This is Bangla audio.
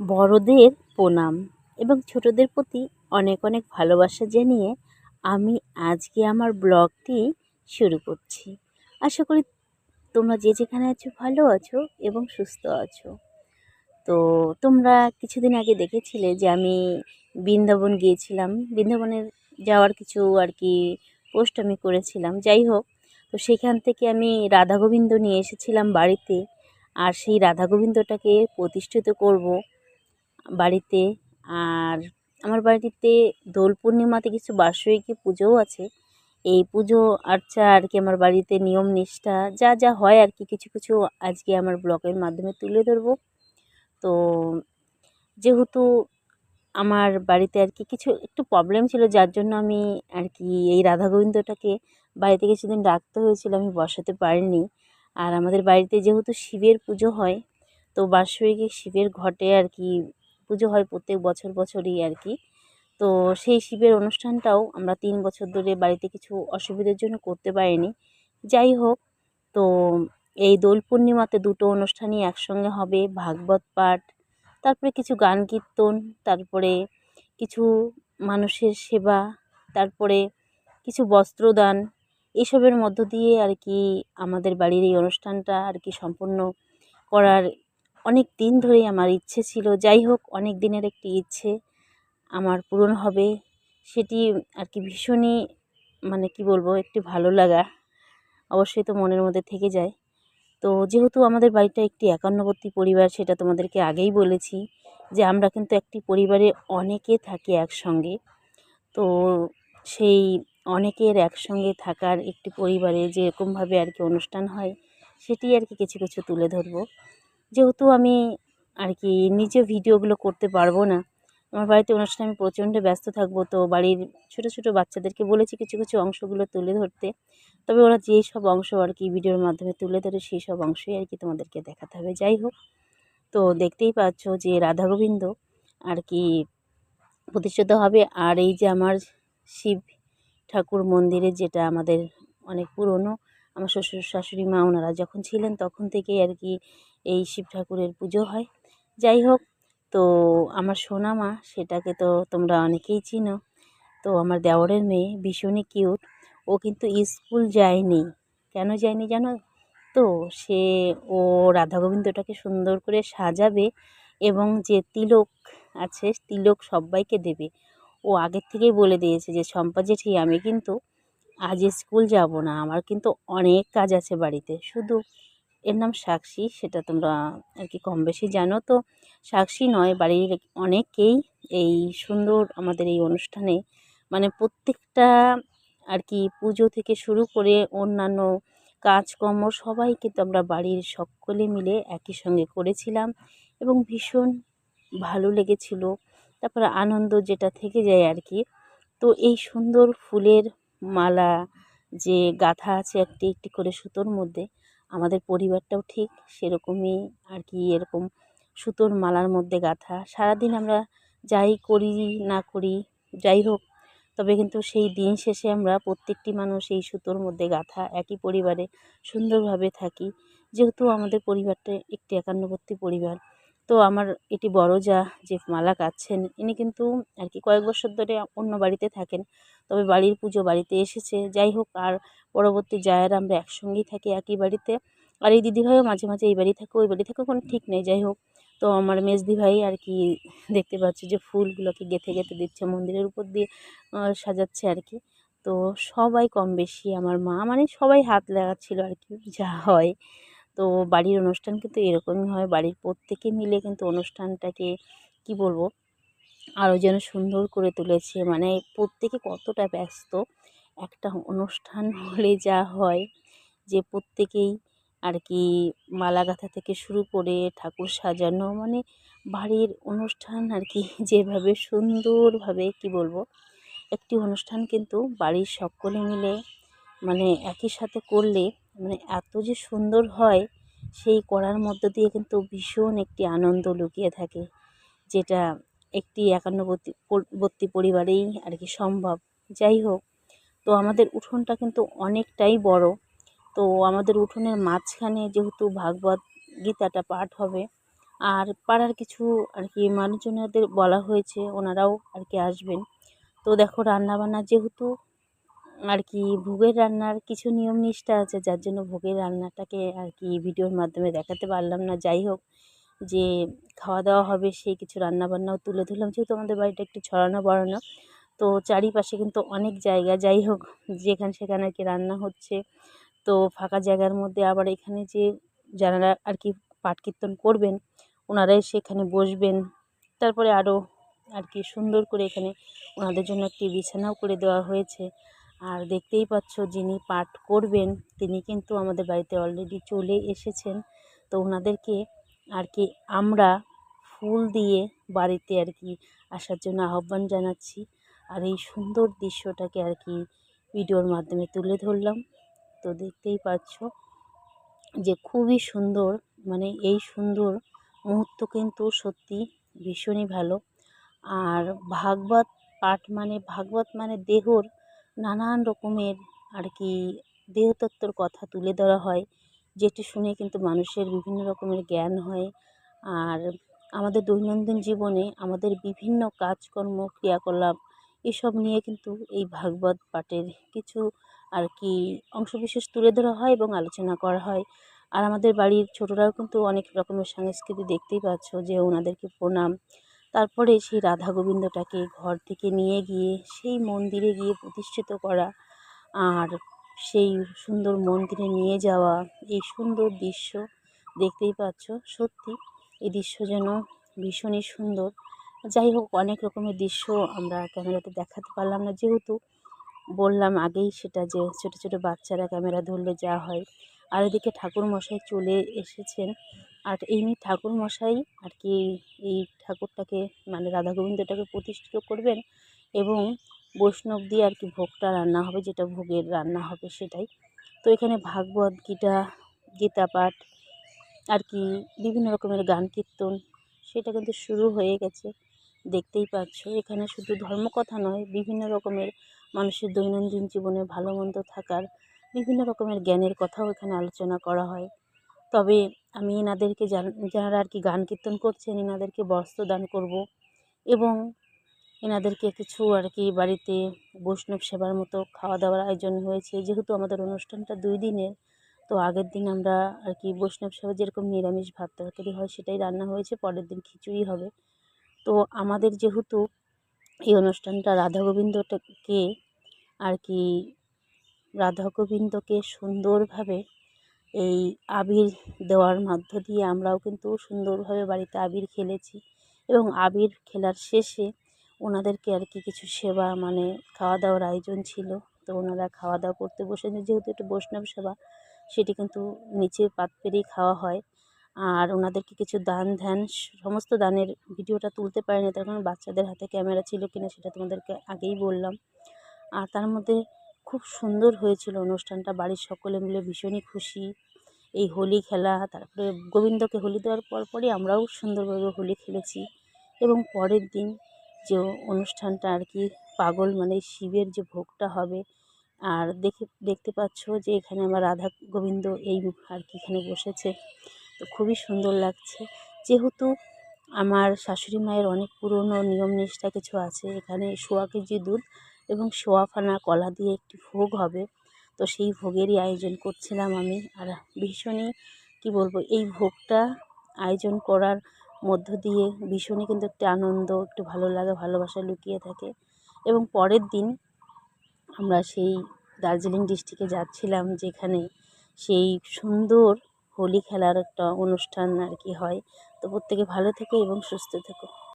বড়দের প্রণাম এবং ছোটদের প্রতি অনেক অনেক ভালোবাসা জানিয়ে আমি আজকে আমার ব্লগটি শুরু করছি। আশা করি তোমরা যে যেখানে আছো ভালো আছো এবং সুস্থ আছো। তো তোমরা কিছুদিন আগে দেখেছিলে যে আমি বৃন্দাবন গিয়েছিলাম। বৃন্দাবনের যাওয়ার কিছু আর কি পোস্ট আমি করেছিলাম। যাই হোক, তো সেখান থেকে আমি রাধা গোবিন্দ নিয়ে এসেছিলাম বাড়িতে। আর সেই রাধা গোবিন্দটাকে প্রতিষ্ঠিত করব বাড়িতে আর আমার বাড়িতে দোল পূর্ণিমাতে কিছু বার্ষিকী পুজোও আছে। এই পুজো আর্চা আর কি আমার বাড়িতে নিয়ম নিষ্ঠা, যা যা হয় আর কি, কিছু কিছু আজকে আমার ব্লগের মাধ্যমে তুলে ধরবো। তো যেহেতু আমার বাড়িতে আর কি কিছু, একটু প্রবলেম ছিল, যার জন্য আমি আর কি এই রাধা গোবিন্দটাকে বাড়িতে কিছুদিন রাখতে হয়েছিল, আমি বসাতে পারিনি। আর আমাদের বাড়িতে যেহেতু শিবের পুজো হয়, তো বার্ষিকী শিবের ঘটে আর কি পুজো হয় প্রত্যেক বছর বছরই আর কি। তো সেই শিবের অনুষ্ঠানটাও আমরা তিন বছর ধরে বাড়িতে কিছু অসুবিধার জন্য করতে পারিনি। যাই হোক, তো এই দোল পূর্ণিমাতে দুটো অনুষ্ঠানই একসঙ্গে হবে, ভাগবত পাঠ, তারপরে কিছু গান কীর্তন, তারপরে কিছু মানুষের সেবা, তারপরে কিছু বস্ত্রদান, এসবের মধ্য দিয়ে আর কি আমাদের বাড়ির এই অনুষ্ঠানটা আর কি সম্পূর্ণ করার অনেক দিন ধরেই আমার ইচ্ছে ছিল, যাই হোক অনেক দিনের একটি ইচ্ছে আমার পূরণ হবে। সেটি আর কি ভীষণই মানে কি বলব, একটি ভালো লাগা। অবশ্যই তো মনের মধ্যে থেকে যায়। তো যেহেতু আমাদের বাড়িটা একটি একান্নবর্তী পরিবার, সেটা তোমাদেরকে আগেই বলেছি যে আমরা কিন্তু একটি পরিবারে অনেকে থাকি একসঙ্গে। তো সেই অনেকের একসঙ্গে থাকার একটি পরিবারে যেরকমভাবে আর কি অনুষ্ঠান হয়, সেটি আর কি কিছু কিছু তুলে ধরবো। যেহেতু আমি আর কি নিজে ভিডিওগুলো করতে পারব না, আমার বাড়িতে অনুষ্ঠানে আমি প্রচণ্ড ব্যস্ত থাকব, তো বাড়ির ছোটো ছোটো বাচ্চাদেরকে বলেছি কিছু কিছু অংশগুলো তুলে ধরতে। তবে ওরা যেই সব অংশ আর কি ভিডিওর মাধ্যমে তুলে ধরে সেই সব অংশই আর কি তোমাদেরকে দেখাতে হবে। যাই হোক, তো দেখতেই পাচ্ছ যে রাধা গোবিন্দ আর কি প্রতিষ্ঠিত হবে। আর এই যে আমার শিব ঠাকুর মন্দিরে যেটা আমাদের অনেক পুরনো আমার শ্বশুর, শাশুড়ি মা ওনারা যখন ছিলেন তখন থেকেই আর কি এই শিব ঠাকুরের পুজো হয়। যাই হোক, তো আমার সোনা মা, সেটাকে তো তোমরা অনেকেই চিনো, তো আমার দেওরের মেয়ে ভীষণই কিউট। ও কিন্তু স্কুল যায়নি। কেন যায়নি জানো? তো সে, ও রাধা গোবিন্দটাকে সুন্দর করে সাজাবে এবং যে তিলক আছে, তিলক সবাইকে দেবে। ও আগের থেকেই বলে দিয়েছে যে শম্পা জেঠি, আমি কিন্তু আজ স্কুল যাব না, আমার কিন্তু অনেক কাজ আছে বাড়িতে। শুধু এর নাম সাক্ষী, সেটা তোমরা আর কি কম বেশি জানো। তো সাক্ষী নয়, বাড়ির অনেকেই এই সুন্দর আমাদের এই অনুষ্ঠানে মানে প্রত্যেকটা আর কি পুজো থেকে শুরু করে অন্যান্য কাজকর্ম সবাই কিন্তু আমরা বাড়ির সকলে মিলে একই সঙ্গে করেছিলাম এবং ভীষণ ভালো লেগেছিল। তারপরে আনন্দ যেটা থেকে যায় আর কি। তো এই সুন্দর ফুলের মালা, যে গাঁথা আছে একটি একটি করে সুতোর মধ্যে, আমাদের পরিবারটাও ঠিক সেরকমই আর কি এরকম সুতোর মালার মধ্যে গাঁথা। সারাদিন আমরা যাই করি না করি, যাই হোক, তবে কিন্তু সেই দিন শেষে আমরা প্রত্যেকটি মানুষ এই সুতোর মধ্যে গাঁথা, একই পরিবারে সুন্দরভাবে থাকি। যেহেতু আমাদের পরিবারটা একটি একান্নবর্তী পরিবার তো আমার এটি বড় যা, যে মালা কাচ্ছেন ইনি কিন্তু আর কি কয়েক বছর ধরে অন্য বাড়িতে থাকেন। তবে বাড়ির পুজো বাড়িতে এসেছে। যাই হোক, আর পরবর্তী জায়েরা আমরা একসঙ্গেই থাকি একই বাড়িতে। আর এই দিদিভাইও মাঝে মাঝে এই বাড়ি থাকে, ওই বাড়ি থাকে কোনো ঠিক নেই। যাই হোক, তো আমার মেজদি ভাই আর কি দেখতে পাচ্ছি যে ফুলগুলোকে গেঁথে গেঁথে দিচ্ছে, মন্দিরের উপর দিয়ে সাজাচ্ছে আর কি। তো সবাই কম বেশি আমার মা মানে সবাই হাত লাগাচ্ছিল আর কি, যা হয়। তো বাড়ির অনুষ্ঠান কিন্তু এরকমই হয়। বাড়ির প্রত্যেকে মিলে কিন্তু অনুষ্ঠানটাকে, কি বলব আরও যেন সুন্দর করে তুলেছে। মানে প্রত্যেকে কতটা ব্যস্ত। একটা অনুষ্ঠান হলে যা হয়, যে প্রত্যেকেই আর কি মালা গাঁথা থেকে শুরু করে ঠাকুর সাজানো মানে বাড়ির অনুষ্ঠান আর কি যেভাবে সুন্দরভাবে, কি বলব, একটি অনুষ্ঠান কিন্তু বাড়ির সকলে মিলে মানে একই সাথে করলে মানে এত যে সুন্দর হয়, সেই করার মধ্য দিয়ে কিন্তু ভীষণ একটি আনন্দ লুকিয়ে থাকে, যেটা একটি একান্নবর্তী বর্তী পরিবারেই আর কি সম্ভব। যাই হোক, তো আমাদের উঠোনটা কিন্তু অনেকটাই বড়, তো আমাদের উঠোনের মাঝখানে যেহেতু ভাগবত গীতাটা পাঠ হবে, আর পাড়ার কিছু আর কি মানুষজনেদের বলা হয়েছে, ওনারাও আর কি আসবেন। তো দেখো, রান্নাবান্না যেহেতু আর কি ভোগের রান্নার কিছু নিয়ম নিষ্ঠা আছে, যার জন্য ভোগের রান্নাটাকে আর কি ভিডিওর মাধ্যমে দেখাতে পারলাম না। যাই হোক, যে খাওয়া দাওয়া হবে সেই কিছু রান্নাবান্নাও তুলে ধরলাম। যেহেতু আমাদের বাড়িটা একটু ছড়ানো বড়ানো, তো চারিপাশে কিন্তু অনেক জায়গা। যাই হোক, যেখানে সেখানে আর কি রান্না হচ্ছে, তো ফাঁকা জায়গার মধ্যে আবার এখানে যে যারা আর কি পাঠ কীর্তন করবেন, ওনারাই সেখানে বসবেন। তারপরে আরও আর কি সুন্দর করে এখানে ওনাদের জন্য একটি বিছানাও করে দেওয়া হয়েছে। আর দেখতেই পাচ্ছ যিনি পাঠ করবেন, তিনি কিন্তু আমাদের বাড়িতে অলরেডি চলে এসেছেন। তো ওনাদেরকে আর কি আমরা ফুল দিয়ে বাড়িতে আর কি আসার জন্য আহ্বান জানাচ্ছি। আর এই সুন্দর দৃশ্যটাকে আর কি ভিডিওর মাধ্যমে তুলে ধরলাম। তো দেখতেই পাচ্ছ যে খুবই সুন্দর মানে এই সুন্দর মুহূর্ত কিন্তু সত্যি ভীষণই ভালো। আর ভাগবত পাঠ মানে ভাগবত মানে দেহর নানান রকমের আর কি দেহতত্ত্বর কথা তুলে ধরা হয়, যেটি শুনে কিন্তু মানুষের বিভিন্ন রকমের জ্ঞান হয়। আর আমাদের দৈনন্দিন জীবনে আমাদের বিভিন্ন কাজকর্ম, ক্রিয়াকলাপ এসব নিয়ে কিন্তু এই ভাগবত পাঠের কিছু আর কি অংশবিশেষ তুলে ধরা হয় এবং আলোচনা করা হয়। আর আমাদের বাড়ির ছোটরাও কিন্তু অনেক রকমের সংস্কৃতি দেখতেই পাচ্ছ যে ওনাদেরকে প্রণাম তারপরে সেই রাধা গোবিন্দটাকে ঘর থেকে নিয়ে গিয়ে সেই মন্দিরে গিয়ে প্রতিষ্ঠিত করা আর সেই সুন্দর মন্দিরে নিয়ে যাওয়া, এই সুন্দর দৃশ্য দেখতেই পাচ্ছ। সত্যি এই দৃশ্য যেন ভীষণই সুন্দর। যাই হোক, অনেক রকমের দৃশ্য আমরা ক্যামেরাতে দেখাতে পারলাম না। যেহেতু বললাম আগেই সেটা যে ছোটো ছোটো বাচ্চারা ক্যামেরা ধরলে যা হয়। আর এদিকে ঠাকুরমশাই চলে এসেছেন। আর এমনি ঠাকুরমশাই আর কি এই ঠাকুরটাকে মানে রাধা গোবিন্দটাকে প্রতিষ্ঠিত করবেন এবং বৈষ্ণব দিয়ে আর কি ভোগটা রান্না হবে, যেটা ভোগের রান্না হবে সেটাই। তো এখানে ভাগবত গীতা গীতা পাঠ আর কি বিভিন্ন রকমের গান কীর্তন, সেটা কিন্তু শুরু হয়ে গেছে, দেখতেই পাচ্ছ। এখানে শুধু ধর্মকথা নয়, বিভিন্ন রকমের মানুষের দৈনন্দিন জীবনে ভালো মন্দ থাকার বিভিন্ন রকমের জ্ঞানের কথাও এখানে আলোচনা করা হয়। তবে আমি এনাদেরকে যারা আর কি গান কীর্তন করছেন, এনাদেরকে বস্ত্র দান করব এবং এনাদেরকে কিছু আর কি বাড়িতে বৈষ্ণব সেবার মতো খাওয়া দাওয়ার আয়োজন হয়েছে। যেহেতু আমাদের অনুষ্ঠানটা দুই দিনের, তো আগের দিন আমরা আর কি বৈষ্ণব সেবা যেরকম নিরামিষ ভাত তরকারি হয় সেটাই রান্না হয়েছে, পরের দিন খিচুড়ি হবে। তো আমাদের যেহেতু এই অনুষ্ঠানটা রাধা গোবিন্দটাকে আর কি, রাধা গোবিন্দকে সুন্দরভাবে এই আবির দেওয়ার মধ্য দিয়ে আমরাও কিন্তু সুন্দরভাবে বাড়িতে আবির খেলেছি এবং আবির খেলার শেষে ওনাদেরকে আর কি কিছু সেবা মানে খাওয়া দাওয়ার আয়োজন ছিল। তো ওনারা খাওয়া দাওয়া করতে বসেছে যেহেতু একটু বৈষ্ণব সেবা, সেটি কিন্তু নিচে পাত পেরেই খাওয়া হয়। আর ওনাদেরকে কিছু দান ধ্যান, সমস্ত দানের ভিডিওটা তুলতে পারিনি, তার কারণ বাচ্চাদের হাতে ক্যামেরা ছিল কিনা সেটা তোমাদেরকে আগেই বললাম। আর তার মধ্যে খুব সুন্দর হয়েছিল অনুষ্ঠানটা। বাড়ির সকলে মিলে ভীষণই খুশি। এই হোলি খেলা, তারপরে গোবিন্দকে হোলি দেওয়ার পর পরপরই আমরাও সুন্দরভাবে হোলি খেলেছি। এবং পরের দিন যে অনুষ্ঠানটা আর কি, পাগল মানে শিবের যে ভোগটা হবে, আর দেখে, দেখতে পাচ্ছ যে এখানে আমার রাধা গোবিন্দ এই আর কি এখানে বসেছে। তো খুবই সুন্দর লাগছে। যেহেতু আমার শাশুড়ি মায়ের অনেক পুরনো নিয়ম নিষ্ঠা কিছু আছে, এখানে সোয়া কেজি দুধ এবং সোয়া ফানা কলা দিয়ে একটি ভোগ হবে। তো সেই ভোগেরই আয়োজন করছিলাম আমি। আর ভীষণই, কী বলব, এই ভোগটা আয়োজন করার মধ্য দিয়ে ভীষণই কিন্তু একটি আনন্দ, একটু ভালো লাগা, ভালোবাসা লুকিয়ে থাকে। এবং পরের দিন আমরা সেই দার্জিলিং ডিস্ট্রিক্টে যাচ্ছিলাম, যেখানে সেই সুন্দর হোলি খেলার একটা অনুষ্ঠান আর কি হয়। তো প্রত্যেকে ভালো থেকো এবং সুস্থ থেকো।